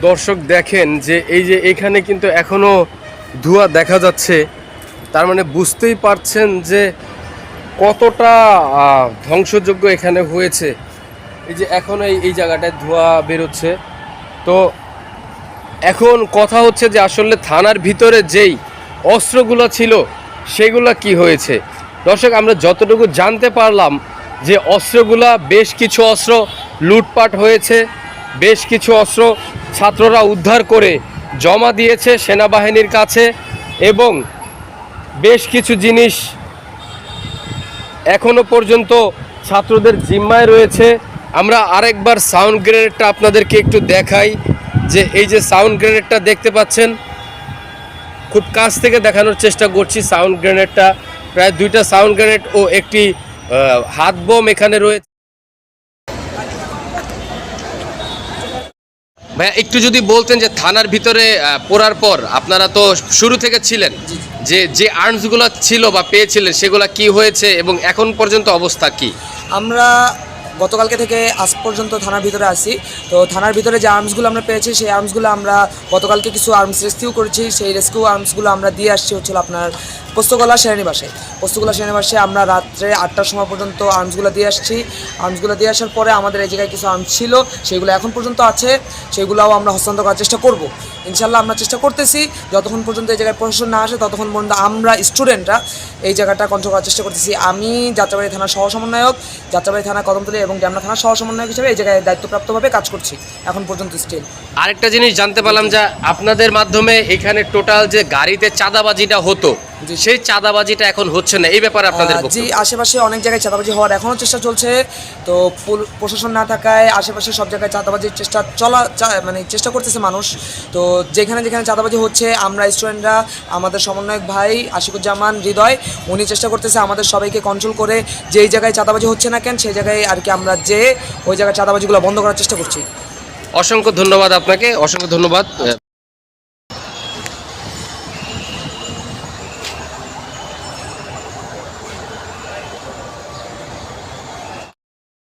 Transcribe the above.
দর্শক দেখেন যে এই যে এখানে কিন্তু এখনও ধোঁয়া দেখা যাচ্ছে। তার মানে বুঝতেই পারছেন যে কতটা ধ্বংসযোগ্য এখানে হয়েছে। এই যে এখন এই এই জায়গাটায় ধোঁয়া বেরোচ্ছে। তো এখন কথা হচ্ছে যে আসলে থানার ভিতরে যেই অস্ত্রগুলো ছিল, সেগুলা কি হয়েছে? দর্শক, আমরা যতটুকু জানতে পারলাম যে অস্ত্রগুলা, বেশ কিছু অস্ত্র লুটপাট হয়েছে, বেশ কিছু অস্ত্র ছাত্ররা উদ্ধার করে জমা দিয়েছে সেনাবাহিনীর কাছে এবং বেশ কিছু জিনিস এখনও পর্যন্ত ছাত্রদের জিম্মায় রয়েছে। আমরা আরেকবার সাউন্ড গ্রেনেডটা আপনাদেরকে একটু দেখাই যে এই যে সাউন্ড গ্রেনেডটা দেখতে পাচ্ছেন, খুব কাছ থেকে দেখানোর চেষ্টা করছি সাউন্ড গ্রেনেডটা। প্রায় দুইটা সাউন্ড গ্রেনেড ও একটি হাত বোম এখানে রয়েছে ভাইয়া একটু যদি বলতেন যে থানার ভিতরে পড়ার পর আপনারা তো শুরু থেকে ছিলেন যে যে আর্মসগুলো ছিল বা পেয়েছিলেন সেগুলো কি হয়েছে এবং এখন পর্যন্ত অবস্থা কি? আমরা গতকালকে থেকে আজ পর্যন্ত থানার ভিতরে আসি তো থানার ভিতরে যে আর্মসগুলো আমরা পেয়েছি সেই আর্মসগুলো আমরা গতকালকে কিছু আর্মস রেস্কিউ করেছি। সেই রেস্কিউ আর্মসগুলো আমরা দিয়ে আসছি হচ্ছিল আপনার পোস্তগোলা সেনানিবাসে। পোস্তগোলা সেনানিবাসে আমরা রাত্রে আটটার সময় পর্যন্ত আর্মসগুলো দিয়ে আসছি। আর্মসগুলো দিয়ে আসার পরে আমাদের এই জায়গায় কিছু আর্মস ছিল, সেগুলো এখন পর্যন্ত আছে। সেগুলোও আমরা হস্তান্তর করার চেষ্টা করব। ইনশাল্লাহ আমরা চেষ্টা করতেছি, যতক্ষণ পর্যন্ত এই জায়গায় প্রশাসন না আসে, ততক্ষণ পর্যন্ত আমরা স্টুডেন্টরা এই জায়গাটা কন্ট্রোল করার চেষ্টা করতেছি। আমি যাত্রাবাড়ি থানার সহ সমন্বয়ক যাত্রাবাড়ি থানা কদমতলী এবং ড্যামনা থানার সহ সমন্বয়ক হিসেবে এই জায়গায় দায়িত্বপ্রাপ্তভাবে কাজ করছি। এখন পর্যন্ত স্টিল আরেকটা জিনিস জানতে পারলাম যে, আপনাদের মাধ্যমে এখানে টোটাল যে গাড়িতে চাঁদাবাজিটা হতো জি। সেই চাঁদাবাজিটা এখন হচ্ছে না এই ব্যাপারে আপনাদের জি আশেপাশে অনেক জায়গায় চাঁদাবাজি হওয়ার এখনও চেষ্টা চলছে। তো প্রশাসন না থাকায় আশেপাশে সব জায়গায় চাঁদাবাজির চেষ্টা চলা মানে চেষ্টা করতেছে মানুষ। তো যেখানে যেখানে চাঁদাবাজি হচ্ছে আমরা স্টুডেন্টরা আমাদের সমন্বয়ক ভাই আশিকুজ্জামান হৃদয় উনি চেষ্টা করতেছে আমাদের সবাইকে কন্ট্রোল করে যেই জায়গায় চাঁদাবাজি হচ্ছে না কেন সেই জায়গায় আর কি আমরা যে ওই জায়গায় চাঁদাবাজিগুলো বন্ধ করার চেষ্টা করছি। অসংখ্য ধন্যবাদ আপনাকে অসংখ্য ধন্যবাদ